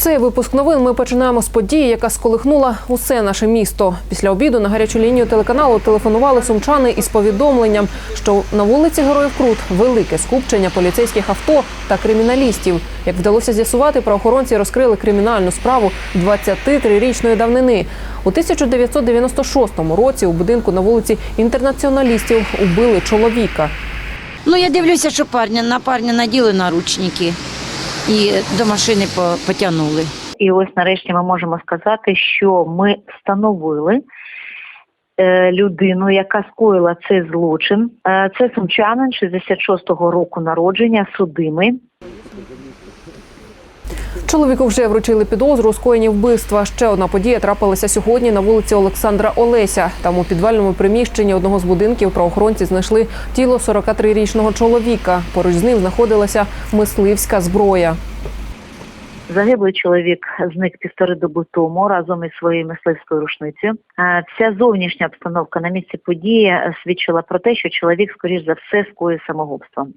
Цей випуск новин ми починаємо з події, яка сколихнула усе наше місто. Після обіду на гарячу лінію телеканалу телефонували сумчани із повідомленням, що на вулиці Героїв Крут велике скупчення поліцейських авто та криміналістів. Як вдалося з'ясувати, правоохоронці розкрили кримінальну справу 23-річної давнини. У 1996 році у будинку на вулиці інтернаціоналістів убили чоловіка. Ну, я дивлюся, що парня на парня наділи наручники і до машини по- потягнули. І ось нарешті ми можемо сказати, що ми встановили е, людину, яка скоїла цей злочин. Е, Це сумчанин 66-го року народження, судимий. Чоловіку вже вручили підозру у скоєнні вбивства. Ще одна подія трапилася сьогодні на вулиці Олександра Олеся. Там у підвальному приміщенні одного з будинків правоохоронці знайшли тіло 43-річного чоловіка. Поруч з ним знаходилася мисливська зброя. Загиблий чоловік зник півтори доби тому разом із своєю мисливською рушницею. Е, Ця зовнішня обстановка на місці події свідчила про те, що чоловік, скоріш за все, скоїв самогубство.